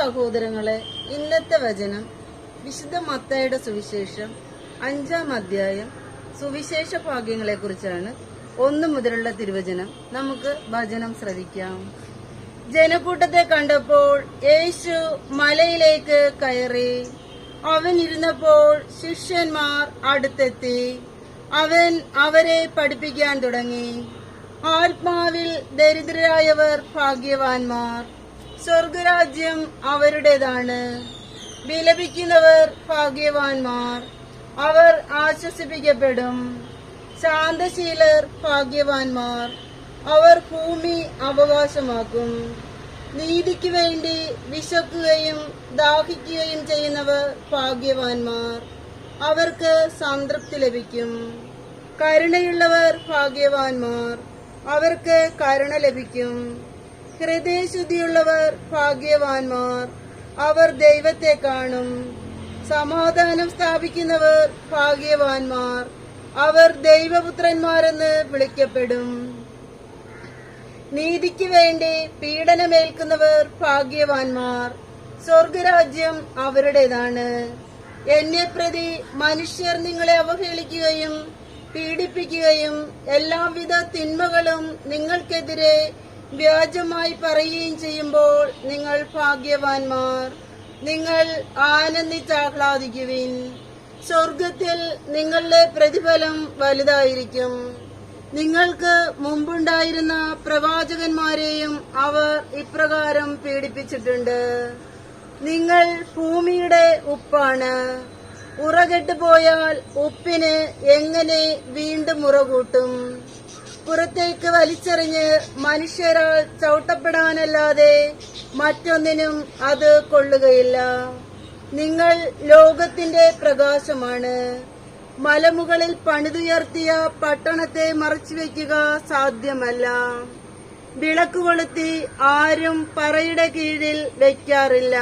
സഹോദരങ്ങളെ ഇന്നത്തെ വചനം വിശുദ്ധ മത്തയുടെ സുവിശേഷം അഞ്ചാം അധ്യായം സുവിശേഷ ഭാഗ്യങ്ങളെ കുറിച്ചാണ്. ഒന്നു മുതലുള്ള തിരുവചനം. നമുക്ക് വചനം ശ്രവിക്കാം. ജനക്കൂട്ടത്തെ കണ്ടപ്പോൾ യേശു മലയിലേക്ക് കയറി. അവൻ ഇരുന്നപ്പോൾ ശിഷ്യന്മാർ അടുത്തെത്തി. അവൻ അവരെ പഠിപ്പിക്കാൻ തുടങ്ങി. ആത്മാവിൽ ദരിദ്രരായവർ ഭാഗ്യവാന്മാർ. സ്വർഗരാജ്യം അവരുടേതാണ്. വിലപിക്കുന്നവർ ഭാഗ്യവാന്മാർ. അവർ ആശ്വസിപ്പിക്കപ്പെടും. ശാന്തശീലർ ഭാഗ്യവാന്മാർ. അവർ ഭൂമി അവകാശമാക്കും. നീതിക്ക് വേണ്ടി വിശക്കുകയും ദാഹിക്കുകയും ചെയ്യുന്നവർ ഭാഗ്യവാന്മാർ. അവർക്ക് സംതൃപ്തി ലഭിക്കും. കരുണയുള്ളവർ ഭാഗ്യവാന്മാർ. അവർക്ക് കരുണ ലഭിക്കും. ഹൃദയശുദ്ധിയുള്ളവർ ഭാഗ്യവാന്മാർ. അവർ ദൈവത്തെ കാണും. സമാധാനം സ്ഥാപിക്കുന്നവർ ഭാഗ്യവാന്മാർ. അവർ ദൈവപുത്രന്മാരെന്ന് വിളിക്കപ്പെടും. നീതിക്ക് വേണ്ടി പീഡനമേൽക്കുന്നവർ ഭാഗ്യവാന്മാർ. സ്വർഗരാജ്യം അവരുടേതാണ്. എന്നെ പ്രതി മനുഷ്യർ നിങ്ങളെ അവഹേളിക്കുകയും പീഡിപ്പിക്കുകയും എല്ലാവിധ തിന്മകളും നിങ്ങൾക്കെതിരെ വ്യാജമായി പറയുകയും ചെയ്യുമ്പോൾ നിങ്ങൾ ഭാഗ്യവാന്മാർ. നിങ്ങൾ ആനന്ദിച്ചാഹ്ലാദിക്കുവിൻ. സ്വർഗത്തിൽ നിങ്ങളുടെ പ്രതിഫലം വലുതായിരിക്കും. നിങ്ങൾക്ക് മുമ്പുണ്ടായിരുന്ന പ്രവാചകന്മാരെയും അവർ ഇപ്രകാരം പീഡിപ്പിച്ചിട്ടുണ്ട്. നിങ്ങൾ ഭൂമിയുടെ ഉപ്പാണ്. ഉറകെട്ട് പോയാൽ ഉപ്പിന് എങ്ങനെ വീണ്ടും ഉറകൂട്ടും? പുറത്തേക്ക് വലിച്ചെറിഞ്ഞ് മനുഷ്യരാൽ ചവിട്ടപ്പെടാനല്ലാതെ മറ്റൊന്നിനും അത് കൊള്ളുകയില്ല. നിങ്ങൾ ലോകത്തിന്റെ പ്രകാശമാണ്. മലമുകളിൽ പണിതുയർത്തിയ പട്ടണത്തെ മറച്ചുവെക്കുക സാധ്യമല്ല. വിളക്ക് കൊളുത്തി ആരും പറയുടെ കീഴിൽ വെക്കാറില്ല.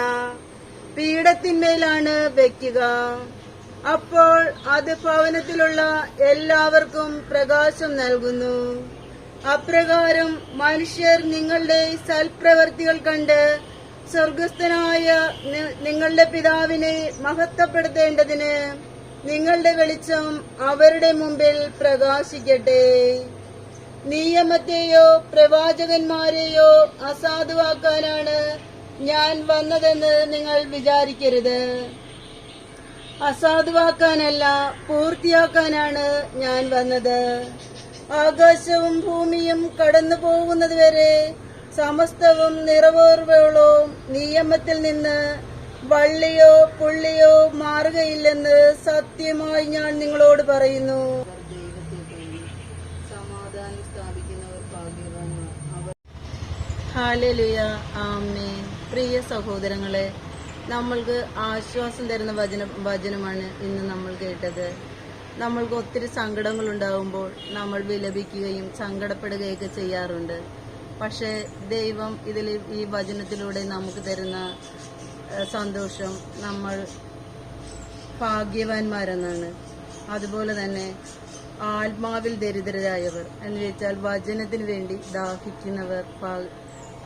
പീഠത്തിന്മേലാണ് വെക്കുക. അപ്പോൾ അത് ഭവനത്തിലുള്ള എല്ലാവർക്കും പ്രകാശം നൽകുന്നു. അപ്രകാരം മനുഷ്യർ നിങ്ങളുടെ സൽപ്രവർത്തികൾ കണ്ട് സ്വർഗസ്ഥനായ നിങ്ങളുടെ പിതാവിനെ മഹത്വപ്പെടുത്തേണ്ടതിന് നിങ്ങളുടെ വെളിച്ചം അവരുടെ മുമ്പിൽ പ്രകാശിക്കട്ടെ. നിയമത്തെയോ പ്രവാചകന്മാരെയോ അസാധുവാക്കാനാണ് ഞാൻ വന്നതെന്ന് നിങ്ങൾ വിചാരിക്കരുത്. അസാധുവാക്കാനല്ല പൂർത്തിയാക്കാനാണ് ഞാൻ വന്നത്. ആകാശവും ഭൂമിയും കടന്നു പോകുന്നതുവരെ സമസ്തവും നിറവേറുവോളവും നിയമത്തിൽ നിന്ന് വള്ളിയോ പുള്ളിയോ മാറുകയില്ലെന്ന് സത്യമായി ഞാൻ നിങ്ങളോട് പറയുന്നു. സമാധാനം സ്ഥാപിക്കുന്നവർ പ്രിയ സഹോദരങ്ങളെ നമ്മൾക്ക് ആശ്വാസം തരുന്ന വചന വചനമാണ് ഇന്ന് നമ്മൾ കേട്ടത്. നമ്മൾക്ക് ഒത്തിരി സങ്കടങ്ങൾ ഉണ്ടാകുമ്പോൾ നമ്മൾ വിലപിക്കുകയും സങ്കടപ്പെടുകയൊക്കെ ചെയ്യാറുണ്ട്. പക്ഷേ ദൈവം ഇതിൽ ഈ വചനത്തിലൂടെ നമുക്ക് തരുന്ന സന്തോഷം നമ്മൾ ഭാഗ്യവാന്മാരെന്നാണ്. അതുപോലെ തന്നെ ആത്മാവിൽ ദരിദ്രരായവർ എന്ന് വെച്ചാൽ വചനത്തിന് വേണ്ടി ദാഹിക്കുന്നവർ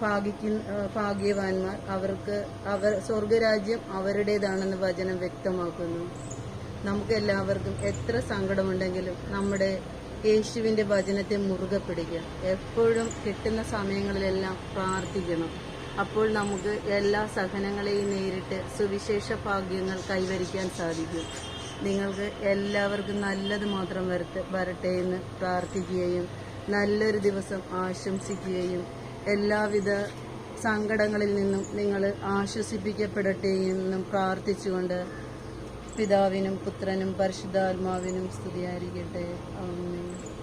ഭാഗിക്കുന്ന ഭാഗ്യവാന്മാർ അവർക്ക് അവർ സ്വർഗരാജ്യം അവരുടേതാണെന്ന് വചനം വ്യക്തമാക്കുന്നു. നമുക്ക് എല്ലാവർക്കും എത്ര സങ്കടമുണ്ടെങ്കിലും നമ്മുടെ യേശുവിന്റെ വചനത്തെ മുറുകെ പിടിക്കുക. എപ്പോഴും കിട്ടുന്ന സമയങ്ങളിലെല്ലാം പ്രാർത്ഥിക്കണം. അപ്പോൾ നമുക്ക് എല്ലാ സഹനങ്ങളെയും നേരിട്ട് സുവിശേഷ ഭാഗ്യങ്ങൾ കൈവരിക്കാൻ സാധിക്കും. നിങ്ങൾക്ക് എല്ലാവർക്കും നല്ലത് മാത്രം വരട്ടെ എന്ന് പ്രാർത്ഥിക്കുകയും നല്ലൊരു ദിവസം ആശംസിക്കുകയും എല്ലാവിധ സങ്കടങ്ങളിൽ നിന്നും നിങ്ങൾ ആശ്വസിപ്പിക്കപ്പെടട്ടെ എന്നും പ്രാർത്ഥിച്ചുകൊണ്ട് പിതാവിനും പുത്രനും പരിശുദ്ധാത്മാവിനും സ്തുതിയായിരിക്കട്ടെ. ആമേൻ.